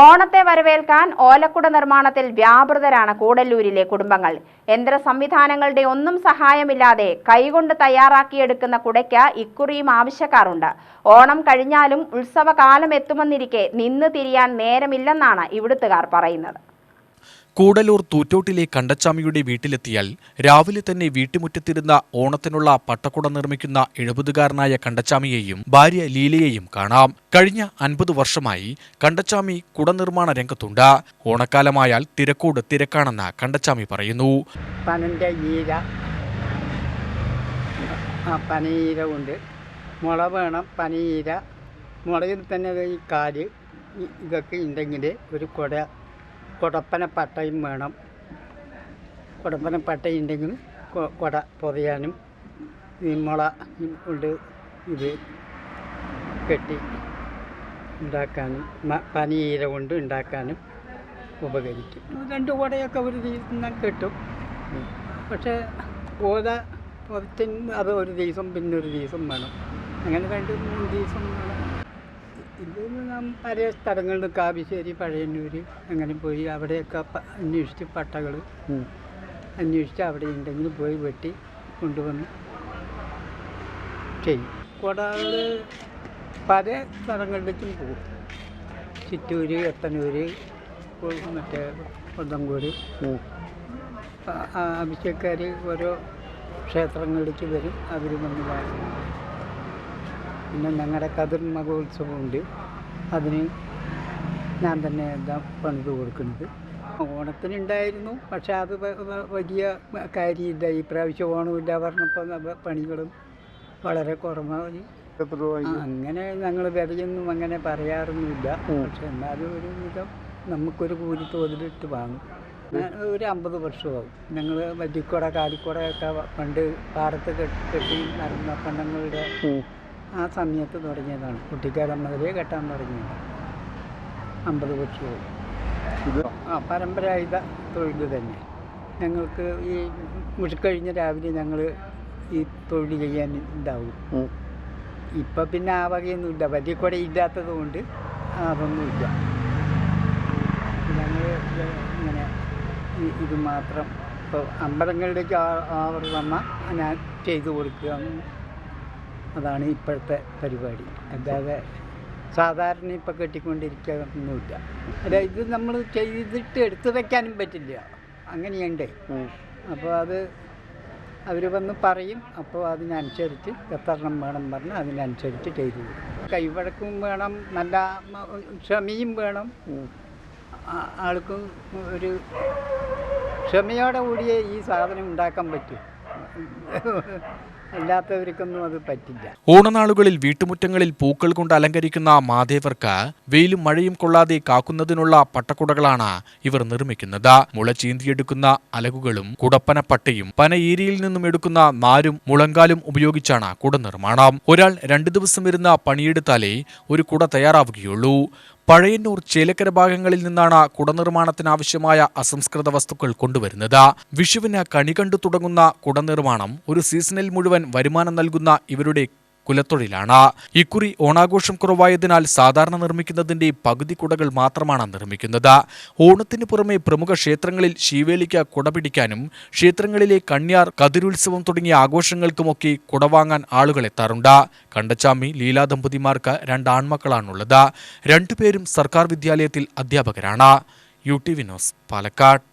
ഓണത്തെ വരവേൽക്കാൻ ഓലക്കുട നിർമ്മാണത്തിൽ വ്യാപൃതരാണ് കൂടല്ലൂരിലെ കുടുംബങ്ങൾ. യന്ത്ര സംവിധാനങ്ങളുടെ ഒന്നും സഹായമില്ലാതെ കൈകൊണ്ട് തയ്യാറാക്കിയെടുക്കുന്ന കുടയ്ക്ക് ഇക്കുറിയും ആവശ്യക്കാരുണ്ട്. ഓണം കഴിഞ്ഞാലും ഉത്സവകാലം എത്തുമെന്നിരിക്കെ നിന്ന് തിരിയാൻ നേരമില്ലെന്നാണ് ഇവിടുത്തുകാർ പറയുന്നത്. കൂടലൂർ തൂറ്റോട്ടിലെ കണ്ടച്ചാമിയുടെ വീട്ടിലെത്തിയാൽ രാവിലെ തന്നെ വീട്ടുമുറ്റത്തിരുന്ന ഓണത്തിനുള്ള പട്ടക്കുട നിർമ്മിക്കുന്ന എഴുപതുകാരനായ കണ്ടച്ചാമിയെയും ഭാര്യ ലീലയെയും കാണാം. കഴിഞ്ഞ അൻപത് വർഷമായി കണ്ടച്ചാമി കുട നിർമ്മാണ രംഗത്തുണ്ട്. ഓണക്കാലമായാൽ തിരക്കോട് തിരക്കാണെന്ന് കണ്ടച്ചാമി പറയുന്നു. ഉണ്ട്. മുള വേണം പനീര. തന്നെ ഈ കാൽ ഇതൊക്കെ ഉണ്ടെങ്കിൽ ഒരു കുട കുടപ്പന പട്ടയും വേണം. കുടപ്പന പട്ടയുണ്ടെങ്കിൽ കുട പൊതയാനും നിമ്മള മുള കൊണ്ട് ഇത് കെട്ടി ഉണ്ടാക്കാനും പനിയീര കൊണ്ട് ഉണ്ടാക്കാനും ഉപകരിക്കും. രണ്ട് കുടയൊക്കെ ഒരു ദിവസം കിട്ടും. പക്ഷേ ഓത പുറത്തിന് അത് ഒരു ദിവസം പിന്നെ ഒരു ദിവസം വേണം. അങ്ങനെ രണ്ട് മൂന്ന് ദിവസം വേണം. ഇത് നാം പല സ്ഥലങ്ങളിൽ കാവിശ്ശേരി പഴയന്നൂർ അങ്ങനെ പോയി അവിടെയൊക്കെ അന്വേഷിച്ച് പട്ടകൾ അന്വേഷിച്ച് അവിടെ ഉണ്ടെങ്കിൽ പോയി വെട്ടി കൊണ്ടുവന്ന് ചെയ്യും. കൂടാതെ പല സ്ഥലങ്ങളിലേക്കും പോകും. ചിറ്റൂര് എത്തനൂര് മറ്റേ കൊല്ലംകോട്. ആവശ്യക്കാർ ഓരോ ക്ഷേത്രങ്ങളിലേക്ക് വരും. അവർ വന്ന് വാങ്ങും പിന്നെ ഞങ്ങളുടെ കതിർ മഹോത്സവമുണ്ട്. അതിന് ഞാൻ തന്നെ എന്താ പണിത് കൊടുക്കുന്നത്. ഓണത്തിനുണ്ടായിരുന്നു പക്ഷെ അത് വലിയ കാര്യമില്ല. ഈ പ്രാവശ്യം ഓണമില്ല പറഞ്ഞപ്പോൾ പണികളും വളരെ കുറവായി. അങ്ങനെ ഞങ്ങൾ വിലയൊന്നും അങ്ങനെ പറയാറൊന്നുമില്ല. പക്ഷെ എന്നാലും ഒരു വിധം നമുക്കൊരു കൂലി തോതിലിട്ട് വാങ്ങും. ഒരു അമ്പത് വർഷമാകും ഞങ്ങൾ വല്ലിക്കുട കാലിക്കുടയൊക്കെ പണ്ട് പാടത്ത് കെട്ടി കെട്ടി നടന്ന പെണ്ണുങ്ങളുടെ ആ സമയത്ത് തുടങ്ങിയതാണ്. കുട്ടിക്കാലം മുതലേ കെട്ടാൻ തുടങ്ങിയതാണ് അമ്പത് പക്ഷികൾ ആ പരമ്പരാഗത തൊഴിൽ തന്നെ. ഞങ്ങൾക്ക് ഈ മുഴുക്കഴിഞ്ഞ രാവിലെ ഞങ്ങൾ ഈ തൊഴിൽ ചെയ്യാൻ ഉണ്ടാവും ഇപ്പം പിന്നെ ആ വകയൊന്നുമില്ല വലിയ കുട ഇല്ലാത്തത് കൊണ്ട് അതൊന്നുമില്ല ഞങ്ങൾ ഇങ്ങനെ ഇത് മാത്രം. ഇപ്പോൾ അമ്പലങ്ങളിലേക്ക് ആ- ആവർ വന്നാൽ ഞാൻ ചെയ്തു കൊടുക്കുക. അതാണ് ഇപ്പോഴത്തെ പരിപാടി. അല്ലാതെ സാധാരണ ഇപ്പം കെട്ടിക്കൊണ്ടിരിക്കുക ഒന്നുമില്ല അല്ല ഇത് നമ്മൾ ചെയ്തിട്ട് എടുത്തു വെക്കാനും പറ്റില്ല. അങ്ങനെയുണ്ട്. അപ്പോൾ അത് അവർ വന്ന് പറയും. അപ്പോൾ അതിനനുസരിച്ച് എത്രണ്ണം വേണം പറഞ്ഞ് അതിനനുസരിച്ച് ചെയ്തു കൈവഴക്കും വേണം നല്ല ക്ഷമയും വേണം. ആൾക്കും ഒരു ക്ഷമയോടെ കൂടിയേ ഈ സാധനം ഉണ്ടാക്കാൻ പറ്റൂ. അല്ലാത്തവർക്കൊന്നും അത് പറ്റില്ല. ഓണനാളുകളിൽ വീട്ടുമുറ്റങ്ങളിൽ പൂക്കൾ കൊണ്ട് അലങ്കരിക്കുന്ന മാതേവർക്ക് വെയിലും മഴയും കൊള്ളാതെ കാക്കുന്നതിനുള്ള പട്ടക്കുടകളാണ് ഇവർ നിർമ്മിക്കുന്നത്. മുള ചീന്തിയെടുക്കുന്ന അലകുകളും കുടപ്പന പട്ടയും പന ഏരിയയിൽ നിന്നും എടുക്കുന്ന നാരും മുളങ്കാലും ഉപയോഗിച്ചാണ് കുട നിർമ്മാണം ഒരാൾ രണ്ടു ദിവസം ഇരുന്ന പണിയെടുത്താലേ ഒരു കുട തയ്യാറാവുകയുള്ളൂ. പഴയന്നൂർ ചേലക്കര ഭാഗങ്ങളിൽ നിന്നാണ് കുടനിർമ്മാണത്തിനാവശ്യമായ അസംസ്കൃത വസ്തുക്കൾ കൊണ്ടുവരുന്നത്. വിഷുവിന് കണി കണ്ടു തുടങ്ങുന്ന കുടനിർമ്മാണം ഒരു സീസണിൽ മുഴുവൻ വരുമാനം നൽകുന്ന ഇവരുടെ കുലത്തൊഴിലാണ്. ഇക്കുറി ഓണാഘോഷം കുറവായതിനാൽ സാധാരണ നിർമ്മിക്കുന്നതിന്റെ പകുതി കുടകൾ മാത്രമാണ് നിർമ്മിക്കുന്നത്. ഓണത്തിന് പുറമെ പ്രമുഖ ക്ഷേത്രങ്ങളിൽ ശീവേലിക്ക് കുട പിടിക്കാനും ക്ഷേത്രങ്ങളിലെ കണ്യാർ കതിരുത്സവം തുടങ്ങിയ ആഘോഷങ്ങൾക്കുമൊക്കെ കുട വാങ്ങാൻ ആളുകൾ എത്താറുണ്ട്. കണ്ടച്ചാമി ലീലാ ദമ്പതിമാർക്ക് രണ്ട് ആൺമക്കളാണുള്ളത്. രണ്ടുപേരും സർക്കാർ വിദ്യാലയത്തിൽ അധ്യാപകരാണ്. U T Vinos Palakkad.